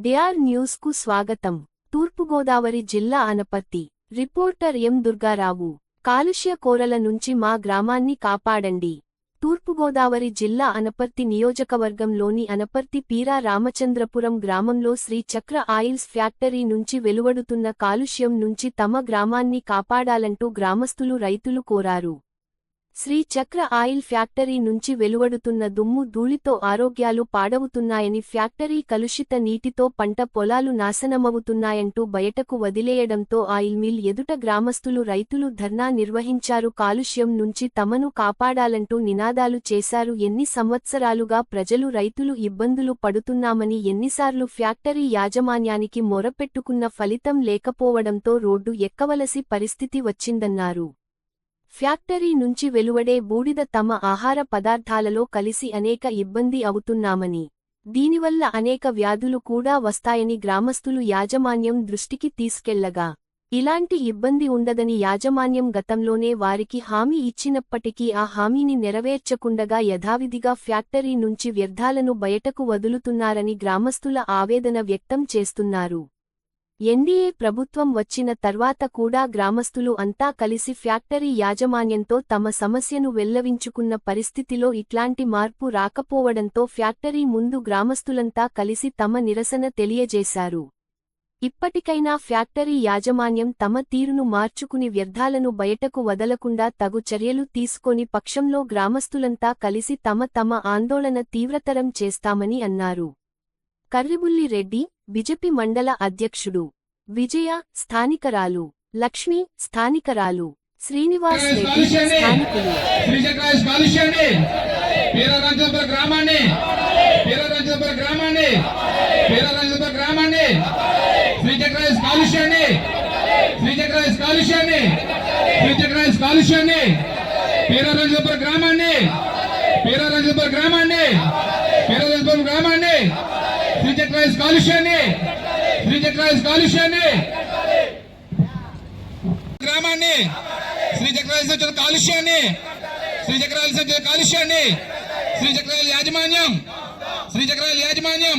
DR న్యూస్కు స్వాగతం. తూర్పుగోదావరి జిల్లా అనపర్తి. రిపోర్టర్ ఎం దుర్గారావు కాలుష్య కోరల నుంచి మా గ్రామాన్ని కాపాడండి. తూర్పుగోదావరి జిల్లా అనపర్తి నియోజకవర్గంలోని అనపర్తి పీరా రామచంద్రపురం గ్రామంలో శ్రీ చక్ర ఆయిల్స్ ఫ్యాక్టరీ నుంచి వెలువడుతున్న కాలుష్యం నుంచి తమ గ్రామాన్ని కాపాడాలంటూ గ్రామస్తులు రైతులు కోరారు. శ్రీ చక్ర ఆయిల్ ఫ్యాక్టరీ నుంచి వెలువడుతున్న దుమ్ము ధూళితో ఆరోగ్యాలు పాడవుతున్నాయని ఫ్యాక్టరీ కలుషిత నీటితో పంట పొలాలు నాశనమవుతున్నాయంటూ బయటకు వదిలేయడంతో ఆయిల్ మిల్ ఎదుట గ్రామస్తులు రైతులు ధర్నా నిర్వహించారు. కాలుష్యం నుంచి తమను కాపాడాలంటూ నినాదాలు చేశారు. ఎన్ని సంవత్సరాలుగా ప్రజలు రైతులు ఇబ్బందులు పడుతున్నామని ఎన్నిసార్లు ఫ్యాక్టరీ యాజమాన్యానికి మొరపెట్టుకున్న ఫలితం లేకపోవడంతో రోడ్డు ఎక్కవలసి పరిస్థితి వచ్చిందన్నారు. ఫ్యాక్టరీ నుంచి వెలువడే బూడిద తమ ఆహార పదార్థాలలో కలిసి అనేక ఇబ్బంది అవుతున్నామని దీనివల్ల అనేక వ్యాధులు కూడా వస్తాయని గ్రామస్తులు యాజమాన్యం దృష్టికి తీసుకెళ్ళగా ఇలాంటి ఇబ్బంది ఉండదని యాజమాన్యం గతంలోనే వారికి హామీ ఇచ్చినప్పటికీ ఆ హామీని నెరవేర్చకుండగా యథావిధిగా ఫ్యాక్టరీ నుంచి వ్యర్థాలను బయటకు వదులుతున్నారని గ్రామస్తుల ఆవేదన వ్యక్తం చేస్తున్నారు. ఎన్డీఏ ప్రభుత్వం వచ్చిన తర్వాత కూడా గ్రామస్తులు అంతా కలిసి ఫ్యాక్టరీ యాజమాన్యంతో తమ సమస్యను వెల్లవించుకున్న పరిస్థితిలో ఇట్లాంటి మార్పు రాకపోవడంతో ఫ్యాక్టరీ ముందు గ్రామస్తులంతా కలిసి తమ నిరసన తెలియజేశారు. ఇప్పటికైనా ఫ్యాక్టరీ యాజమాన్యం తమ తీరును మార్చుకుని వ్యర్థాలను బయటకు వదలకుండా తగు చర్యలు తీసుకొని పక్షంలో గ్రామస్తులంతా కలిసి తమ తమ ఆందోళన తీవ్రతరం చేస్తామని అన్నారు. కర్రిబుల్లి రెడ్డి బిజెపి మండల అధ్యక్షుడు. విజయ స్థానికరాలు. లక్ష్మి స్థానికరాలు. శ్రీనివాస్ రెడ్డి స్థానికులు. గ్రామాన్ని. గ్రామాన్ని. గ్రామాన్ని. కాలుష్యాన్ని గ్రామాన్ని. గ్రామాన్ని. గ్రామాన్ని. శ్రీచక్రాయస్ కాలుష్యాన్ని. శ్రీచక్రాయస్ కాలుష్యాన్ని. గ్రామాన్ని. శ్రీ వచ్చిన కాలుష్యాన్ని. శ్రీ వచ్చిన కాలుష్యాన్ని. శ్రీచక్రాల యాజమాన్యం. శ్రీచక్రాల యాజమాన్యం.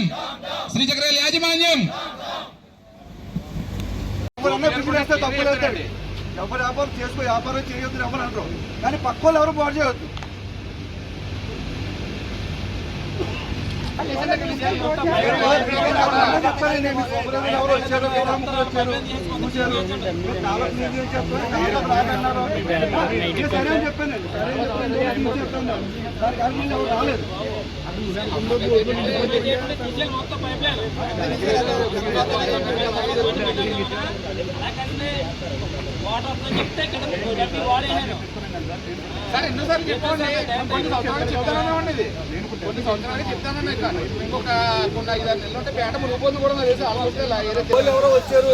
శ్రీచక్రాల యాజమాన్యం. ఎవరన్నా వ్యాపారం చేసుకో వ్యాపారం చేయొద్దు ఎవరు అంటారు కానీ పక్క వాళ్ళు ఎవరు బాగు చేయొద్దు చెప్పాలండి మీ సోదరులు ఎవరు వచ్చారు ఎవరందరూ వచ్చారు చూశారు చాలా క్లీన్ చేసి చెప్పారు చాలా బాగా అన్నారు. నేను సరే అని చెప్పానండి సరే అని చెప్పాను రాలేదు సార్ ఎన్నోసార్లు చెప్పండి కొన్ని సంవత్సరాలు చెప్తానన్నా ఉండేది కొన్ని సంవత్సరాలు చెప్తానన్నా ఇక్కడ ఇంకొక కొన్ని ఐదు ఆరు నెలలు ఉంటే పేట మునిగిపోతుంది కూడా తెలిసి వాళ్ళు ఎవరో వచ్చారు.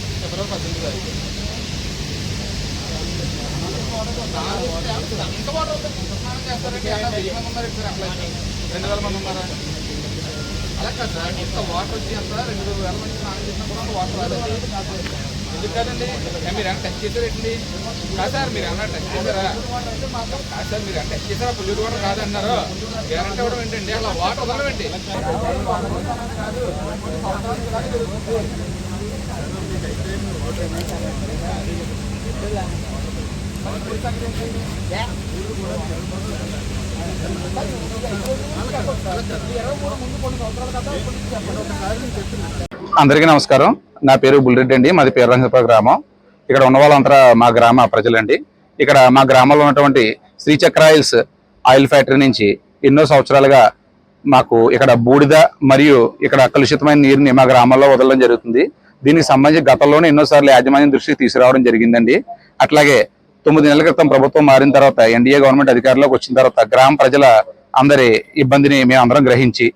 ఎవరో పద్దెనిమిది తారీఖు రెండు వేల మంది ఉన్నారా? అలా కాదు. సార్ ఇంత వాటర్ వచ్చి అంత రెండు వేల మంది స్నానం చేసినా కూడా వాటర్ రాలేదు ఎందుకు కాదండి మీరు ఏమైనా టెస్ట్ చేశారండి కాదు సార్ మీరు ఏమైనా టెస్ట్ చేశారా? కాదు సార్ మీరు ఏమైనా చేశారా? పొల్యూట్ వాటర్ కాదన్నారు గ్యారంటీ ఇవ్వడం ఏంటండి అలా వాటర్ వదలడం ఏంటి అందరికీ నమస్కారం. నా పేరు బుల్రెడ్డి అండి. మాది పేరంగపుర గ్రామం. ఇక్కడ ఉన్న వాళ్ళంతా మా గ్రామ ప్రజలండి. ఇక్కడ మా గ్రామంలో ఉన్నటువంటి శ్రీచక్ర ఆయిల్స్ ఆయిల్ ఫ్యాక్టరీ నుంచి ఎన్నో సంవత్సరాలుగా మాకు ఇక్కడ బూడిద మరియు ఇక్కడ కలుషితమైన నీరుని మా గ్రామంలో వదలడం జరుగుతుంది. దీనికి సంబంధించి గతంలోనే ఎన్నోసార్లు యాజమాన్యం దృష్టికి తీసుకురావడం జరిగిందండి. అట్లాగే తొమ్మిది నెలల క్రితం ప్రభుత్వం మారిన తర్వాత ఎన్డీఏ గవర్నమెంట్ అధికారంలోకి వచ్చిన తర్వాత గ్రామ ప్రజల అందరి ఇబ్బందిని మేము అందరం గ్రహించి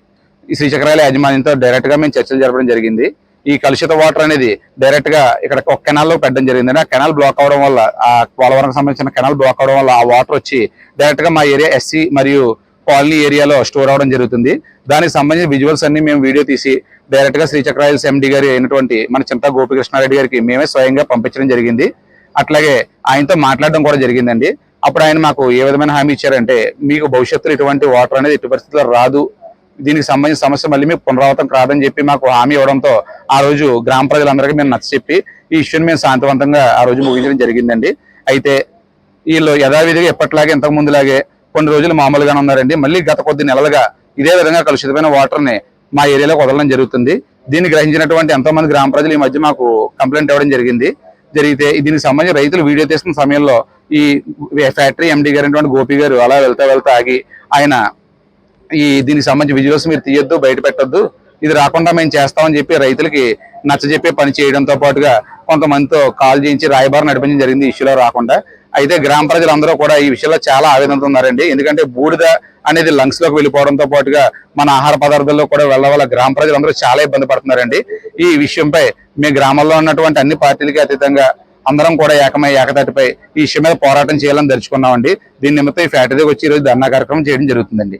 ఈ శ్రీచక్రాల యాజమాన్యంతో డైరెక్ట్గా మేము చర్చలు జరపడం జరిగింది. ఈ కలుషిత వాటర్ అనేది డైరెక్ట్గా ఇక్కడ ఒక కెనాల్లో పెట్టడం జరిగింది ఆ కెనాల్ బ్లాక్ అవడం వల్ల ఆ పోలవరం సంబంధించిన కెనాల్ బ్లాక్ అవడం వల్ల ఆ వాటర్ వచ్చి డైరెక్ట్గా మా ఏరియా ఎస్సీ మరియు కాలనీ ఏరియాలో స్టోర్ అవడం జరుగుతుంది. దానికి సంబంధించిన విజువల్స్ అన్ని మేము వీడియో తీసి డైరెక్ట్గా శ్రీచక్రాయల్స్ ఎండి గారి అయినటువంటి మన చింతా గోపికృష్ణారెడ్డి గారికి మేమే స్వయంగా పంపించడం జరిగింది. అట్లాగే ఆయనతో మాట్లాడడం కూడా జరిగిందండి. అప్పుడు ఆయన మాకు ఏ విధమైన హామీ ఇచ్చారంటే మీకు భవిష్యత్తులో ఇటువంటి వాటర్ అనేది ఎట్టి పరిస్థితుల్లో రాదు. దీనికి సంబంధించిన సమస్య మళ్ళీ మీకు పునరావృతం కాదని చెప్పి మాకు హామీ ఇవ్వడంతో ఆ రోజు గ్రామ ప్రజలందరికీ మేము నచ్చచెప్పి ఈ ఇష్యూని మేము శాంతివంతంగా ఆ రోజు ముగించడం జరిగిందండి. అయితే వీళ్ళు యథావిధిగా ఎప్పటిలాగే ఇంతకు ముందులాగే కొన్ని రోజులు మామూలుగానే ఉన్నారండి. మళ్ళీ గత కొద్ది నెలలుగా ఇదే విధంగా కలుషితమైన వాటర్ని మా ఏరియాలోకి వదలడం జరుగుతుంది. దీన్ని గ్రహించినటువంటి ఎంతో మంది గ్రామ ప్రజలు ఈ మధ్య మాకు కంప్లైంట్ ఇవ్వడం జరిగింది. జరిగితే దీనికి సంబంధించి రైతులు వీడియో తీస్తున్న సమయంలో ఈ ఫ్యాక్టరీ ఎండీ గారు గోపి గారు అలా వెళ్తా వెళ్తా ఆగి ఆయన ఈ దీనికి సంబంధించి విజువల్స్ మీరు తీయొద్దు బయట పెట్టద్దు. ఇది రాకుండా మేము చేస్తామని చెప్పి రైతులకి నచ్చజెప్పే పని చేయడంతో పాటుగా కొంతమందితో కాల్ చేయించి రాయబారం నడిపించడం జరిగింది ఈ ఇష్యూలో రాకుండా. అయితే గ్రామ ప్రజలందరూ కూడా ఈ విషయంలో చాలా ఆవేదనతో ఉన్నారండి. ఎందుకంటే బూడిద అనేది లంగ్స్లోకి వెళ్ళిపోవడంతో పాటుగా మన ఆహార పదార్థాల్లో కూడా వెళ్ళ వల్ల గ్రామ ప్రజలందరూ చాలా ఇబ్బంది పడుతున్నారండి. ఈ విషయంపై మీ గ్రామంలో ఉన్నటువంటి అన్ని పార్టీలకి అతీతంగా అందరం కూడా ఏకమై ఏకతాటిపై ఈ విషయం మీద పోరాటం చేయాలని దలుచుకున్నామండి దీని నిమిత్తం ఈ ఫ్యాక్టరీకి వచ్చి ఈరోజు రోజు ధర్నా కార్యక్రమం చేయడం జరుగుతుందండి.